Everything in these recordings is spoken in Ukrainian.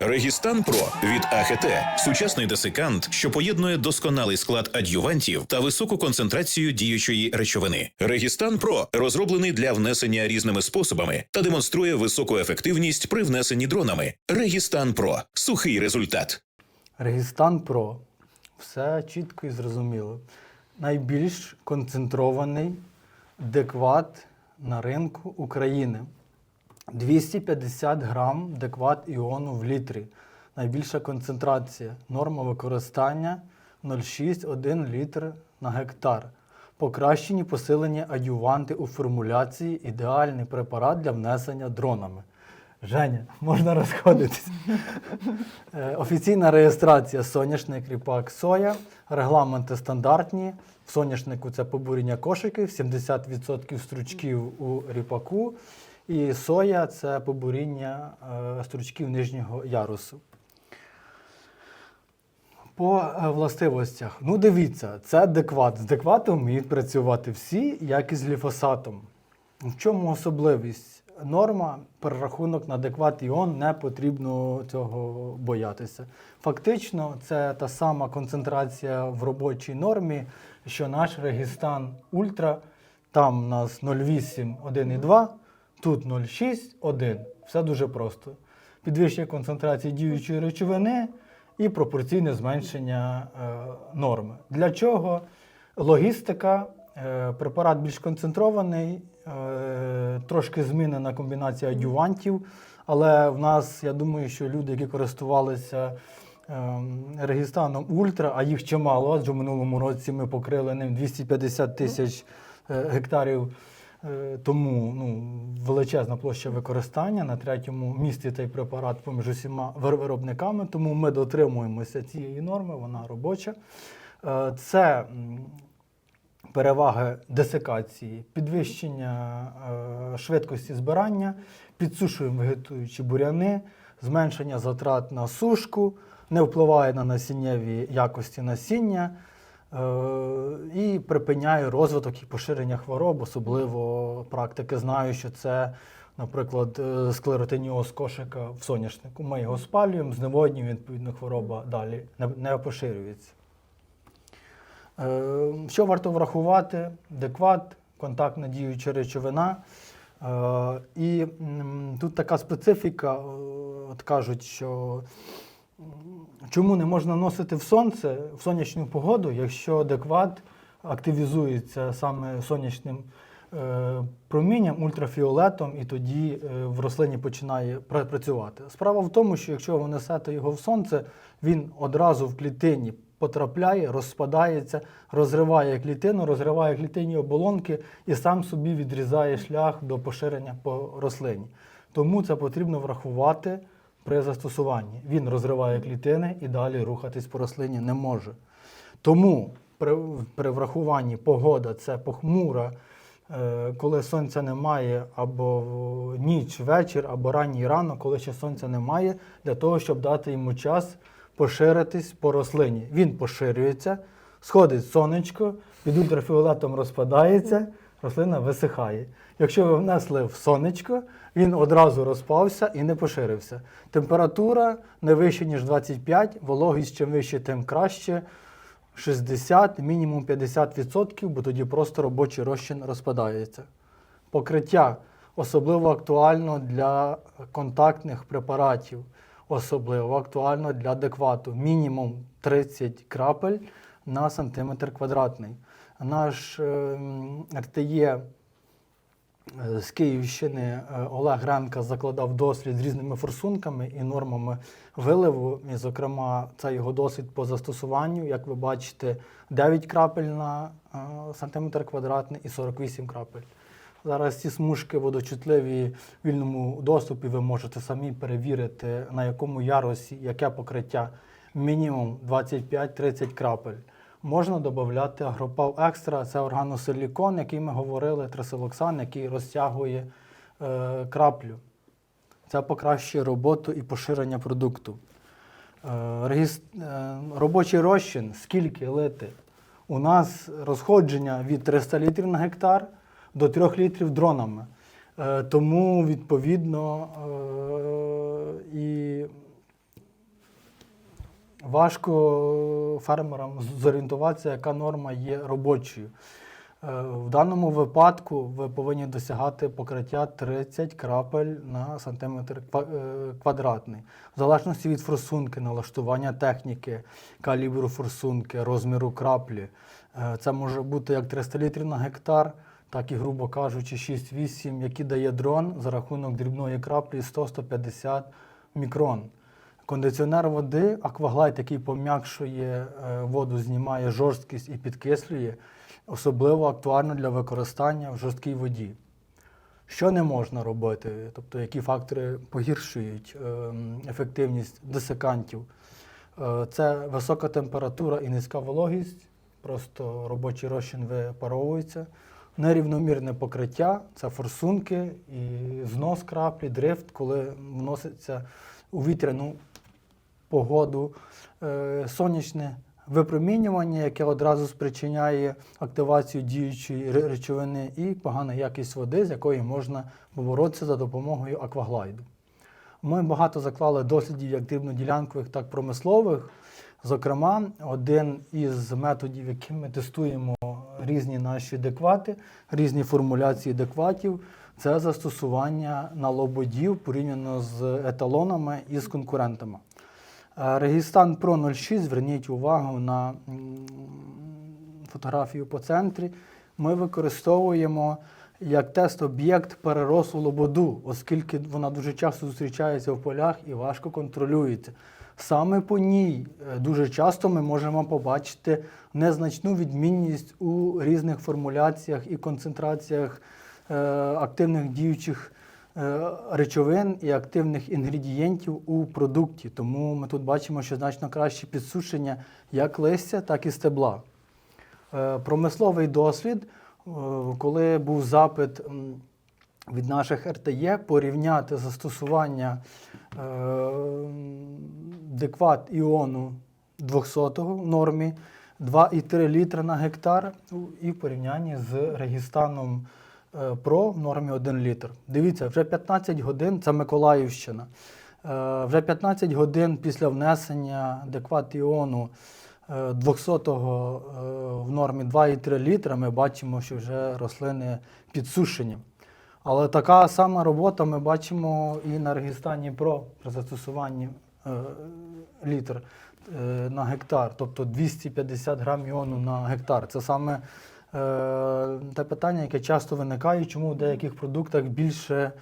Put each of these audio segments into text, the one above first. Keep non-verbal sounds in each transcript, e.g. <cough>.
Регістан Про від АХТ сучасний десикант, що поєднує досконалий склад ад'ювантів та високу концентрацію діючої речовини. Регістан Про розроблений для внесення різними способами та демонструє високу ефективність при внесенні дронами. Регістан Про сухий результат. Регістан Про. Все чітко і зрозуміло. Найбільш концентрований декват на ринку України. 250 грам декват іону в літрі. Найбільша концентрація. Норма використання 0,6-1 літр на гектар. Покращені посилені адюванти у формуляції. Ідеальний препарат для внесення дронами. Женя, можна розходитись. <laughs> Е, Офіційна реєстрація соняшник ріпак соя. Регламенти стандартні. В соняшнику це побуріння кошиків, 70% стручків у ріпаку. І соя це побуріння е, стручків нижнього ярусу. По е, властивостях. Ну, дивіться, це адекват. З адекватом вміють працювати всі, як і з гліфосатом. В чому особливість? Норма, перерахунок на адекват іон, не потрібно цього боятися. Фактично, це та сама концентрація в робочій нормі, що наш Регістан Ультра. Там у нас 0,8, 1,2, тут 0,6, 1. Все дуже просто. Підвищення концентрації діючої речовини і пропорційне зменшення е, норми. Для чого? Логістика, е, препарат більш концентрований, е, трошки змінена комбінація адювантів, але в нас, я думаю, що люди, які користувалися ем, Регістаном Ультра, а їх чимало, адже в минулому році ми покрили ним 250 тисяч е, гектарів. Е, Тому ну, величезна площа використання на третьому місці цей препарат поміж усіма вир- виробниками, тому ми дотримуємося цієї норми, вона робоча. Е, Це переваги десикації, підвищення е, швидкості збирання, підсушуємо вегетуючі буряни, зменшення затрат на сушку, не впливає на насіннєві якості насіння припиняє розвиток і поширення хвороб, особливо практики знаю, що це. Наприклад, е, склеротиніоз кошика в соняшнику. Ми його спалюємо, зневоднюємо, відповідно, хвороба далі не, поширюється. Е, Що варто врахувати? Декват, контактна діюча речовина. Е, І тут така специфіка, от кажуть, що чому не можна носити в сонце в сонячну погоду, якщо декват активізується саме сонячним е, промінням, ультрафіолетом, і тоді е, в рослині починає працювати. Справа в тому, що якщо ви несете його в сонце, він одразу в клітині потрапляє, розпадається, розриває клітину, розриває клітинні оболонки і сам собі відрізає шлях до поширення по рослині. Тому це потрібно врахувати при застосуванні. Він розриває клітини і далі рухатись по рослині не може. Тому при, при врахуванні погода це похмура, е, коли сонця немає, або ніч, вечір, або ранній ранок, коли ще сонця немає, для того, щоб дати йому час поширитись по рослині. Він поширюється, сходить сонечко, під ультрафіолетом розпадається, рослина висихає. Якщо ви внесли в сонечко, він одразу розпався і не поширився. Температура не вища, ніж 25, вологість чим вище, тим краще. 60, мінімум 50%, бо тоді просто робочий розчин розпадається. Покриття особливо актуально для контактних препаратів, особливо актуально для деквату. Мінімум 30 крапель на сантиметр квадратний. Наш ем, РТЄ з Київщини е, Олег Ренка закладав дослід з різними форсунками і нормами виливу. І, зокрема, це його досвід по застосуванню. Як ви бачите, 9 крапель на е, сантиметр квадратний і 48 крапель. Зараз ці смужки водочутливі в вільному доступі. Ви можете самі перевірити, на якому ярусі, яке покриття. Мінімум 25-30 крапель. Можна додати агропав екстра, це органосилікон, який ми говорили, трисилоксан, який розтягує е, краплю. Це покращує роботу і поширення продукту. Е, е, робочий розчин, скільки лити? У нас розходження від 300 літрів на гектар до 3 літрів дронами. Е, тому, відповідно, е, і важко фермерам зорієнтуватися, яка норма є робочою. Е, В даному випадку ви повинні досягати покриття 30 крапель на сантиметр е, квадратний. В залежності від форсунки, налаштування техніки, калібру форсунки, розміру краплі. Е, Це може бути як 300 літрів на гектар, так і, грубо кажучи, 6-8, які дає дрон за рахунок дрібної краплі 100-150 мікрон. Кондиціонер води, акваглайд, який пом'якшує е, воду, знімає жорсткість і підкислює, особливо актуально для використання в жорсткій воді. Що не можна робити, тобто які фактори погіршують ем, ефективність десикантів? Е, Це висока температура і низька вологість, просто робочий розчин випаровується. Нерівномірне покриття це форсунки і знос краплі, дрифт, коли вноситься у вітряну погоду, е, сонячне випромінювання, яке одразу спричиняє активацію діючої речовини, і погана якість води, з якої можна поборотися за допомогою акваглайду. Ми багато заклали дослідів як дрібноділянкових, так і промислових. Зокрема, один із методів, яким ми тестуємо різні наші деквати, різні формуляції декватів, це застосування налободів порівняно з еталонами і з конкурентами. Е, Регістан Pro 06, зверніть увагу на фотографію по центрі. Ми використовуємо як тест-об'єкт переросу лободу, оскільки вона дуже часто зустрічається в полях і важко контролюється. Саме по ній е, дуже часто ми можемо побачити незначну відмінність у різних формуляціях і концентраціях е, активних діючих речовин і активних інгредієнтів у продукті. Тому ми тут бачимо, що значно краще підсушення як листя, так і стебла. Е, Промисловий дослід, е, коли був запит від наших РТЄ порівняти застосування е, декват іону 200 в нормі 2,3 літра на гектар ну, і в порівнянні з Регістаном е, Про в нормі 1 літр. Дивіться, вже 15 годин, це Миколаївщина. Е, Вже 15 годин після внесення декват іону е, 200-го е, в нормі 2,3 літра ми бачимо, що вже рослини підсушені. Але така сама робота ми бачимо і на Регістані Про при застосуванні літр на гектар, тобто 250 грам іону на гектар. Це саме те питання, яке часто виникає, чому в деяких продуктах більше,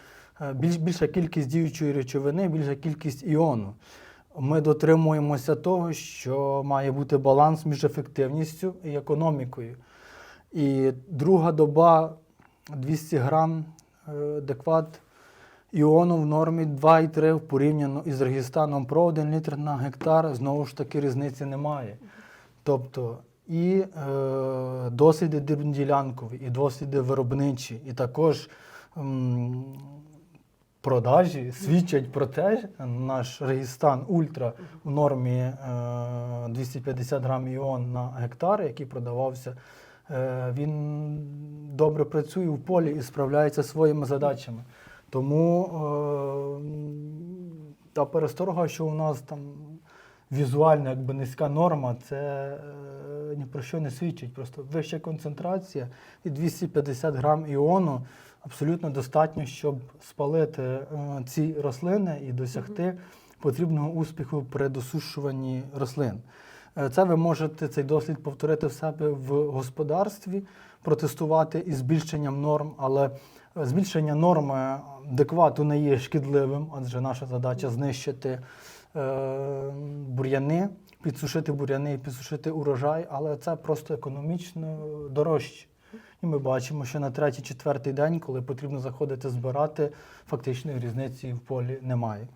е, більш, більша кількість діючої речовини, більша кількість іону. Ми дотримуємося того, що має бути баланс між ефективністю і економікою. І друга доба 200 грам е, декват іону в нормі 2,3 порівняно із Регістаном про 1 літр на гектар, знову ж таки різниці немає. Тобто і е, досліди ділянкові, і досліди виробничі, і також м, продажі свідчать про те, наш Регістан Ультра в нормі е, 250 грам іон на гектар, який продавався, е, він добре працює в полі і справляється своїми задачами. Тому е, та пересторога, що у нас там візуально якби низька норма, це е, ні про що не свідчить. Просто вища концентрація і 250 грам іону абсолютно достатньо, щоб спалити е, ці рослини і досягти потрібного успіху при досушуванні рослин. Е, Це ви можете цей дослід повторити в себе в господарстві, протестувати із збільшенням норм, але е, збільшення норми деквату не є шкідливим, адже наша задача знищити бур'яни, підсушити бур'яни і підсушити урожай, але це просто економічно дорожче. І ми бачимо, що на третій-четвертий день, коли потрібно заходити збирати, фактичної різниці в полі немає.